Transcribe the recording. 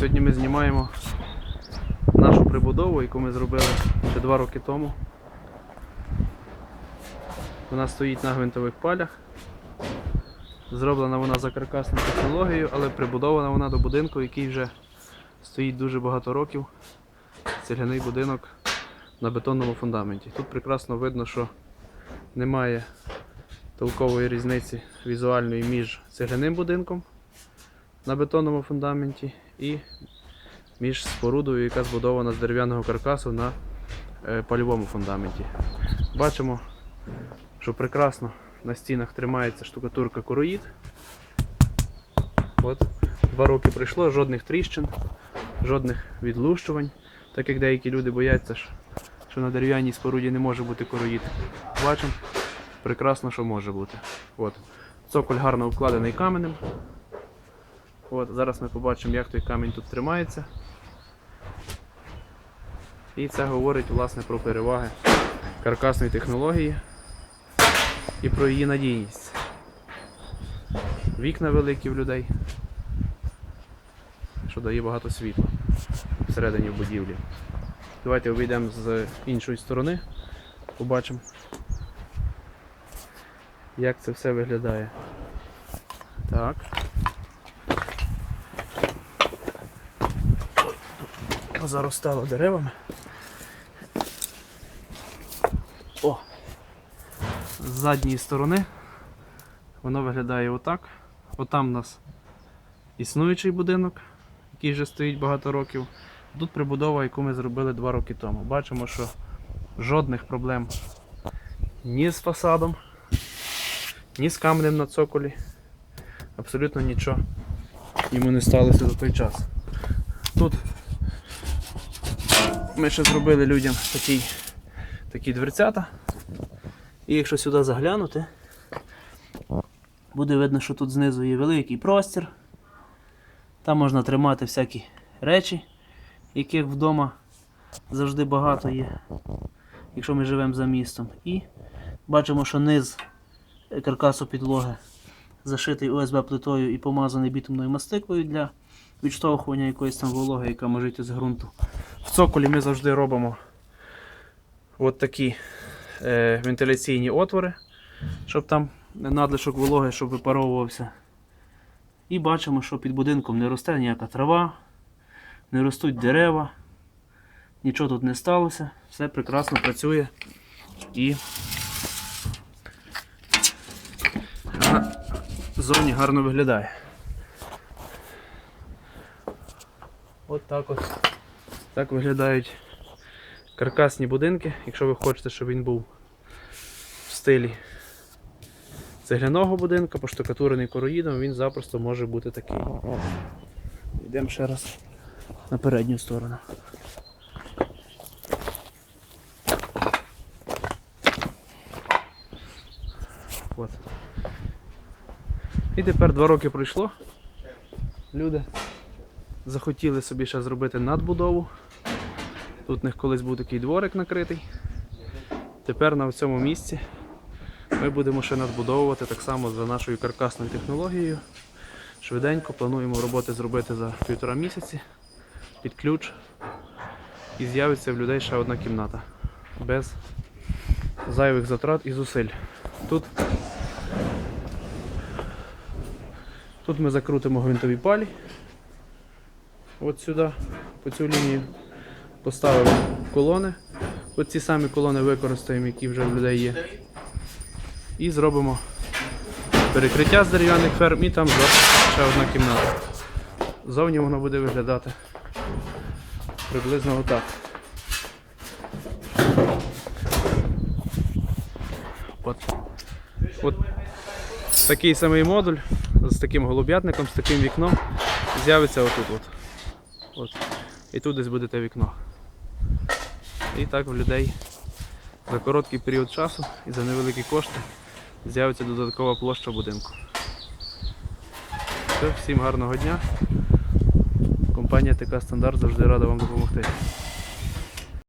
Сьогодні ми знімаємо нашу прибудову, яку ми зробили ще два роки тому. Вона стоїть на гвинтових палях. Зроблена вона за каркасною технологією, але прибудована вона до будинку, який вже стоїть дуже багато років. Цегляний будинок на бетонному фундаменті. Тут прекрасно видно, що немає толкової різниці візуальної між цегляним будинком на бетонному фундаменті і між спорудою, яка збудована з дерев'яного каркасу на е, польовому фундаменті. Бачимо, що прекрасно на стінах тримається штукатурка короїд. От, два роки пройшло, жодних тріщин, жодних відлущувань, так як деякі люди бояться, що- на дерев'яній споруді не може бути короїд. Бачимо, прекрасно, що може бути. От. Цоколь гарно вкладений каменем. От, зараз ми побачимо, як той камінь тут тримається. І це говорить власне про переваги каркасної технології і про її надійність. Вікна великі в людей, що дає багато світла всередині будівлі. Давайте обійдемо з іншої сторони, побачимо, як це все виглядає. Так. Заростало деревами. О! З задньої сторони воно виглядає отак. Отам у нас існуючий будинок, який вже стоїть багато років. Тут прибудова, яку ми зробили два роки тому. Бачимо, що жодних проблем ні з фасадом, ні з каменем на цоколі. Абсолютно нічого йому не сталося за той час. Тут ми ще зробили людям такі, такі дверцята. І якщо сюди заглянути, буде видно, що тут знизу є великий простір. Там можна тримати всякі речі, яких вдома завжди багато є, якщо ми живемо за містом. І бачимо, що низ каркасу підлоги зашитий ОСБ плитою і помазаний бітумною мастикою для відштовхування якоїсь там вологи, яка може йти з ґрунту. В цоколі ми завжди робимо от такі е, вентиляційні отвори, щоб там надлишок вологи, щоб випаровувався. І бачимо, що під будинком не росте ніяка трава, не ростуть дерева, нічого тут не сталося, все прекрасно працює і га- зовні гарно виглядає. От так от так виглядають каркасні будинки, якщо ви хочете, щоб він був в стилі цегляного будинку, поштукатурений короїдом, він запросто може бути такий. Йдемо ще раз на передню сторону. От. І тепер два роки пройшло. Люди захотіли собі ще зробити надбудову. Тут у них колись був такий дворик накритий. Тепер на цьому місці ми будемо ще надбудовувати так само за нашою каркасною технологією. Швиденько плануємо роботи зробити за півтора місяці під ключ. І з'явиться в людей ще одна кімната. Без зайвих затрат і зусиль. Тут, тут ми закрутимо гвинтові палі. От сюди, по цю лінію поставили колони. От ці самі колони використаємо, які вже в людей є. І зробимо перекриття з дерев'яних ферм і там ще одна кімната. Зовні воно буде виглядати приблизно отак. От. От такий самий модуль з таким голуб'ятником, з таким вікном з'явиться отут. От. От. І тут десь буде те вікно. І так в людей за короткий період часу і за невеликі кошти з'явиться додаткова площа будинку. Все, всім гарного дня. Компанія ТК Стандарт завжди рада вам допомогти.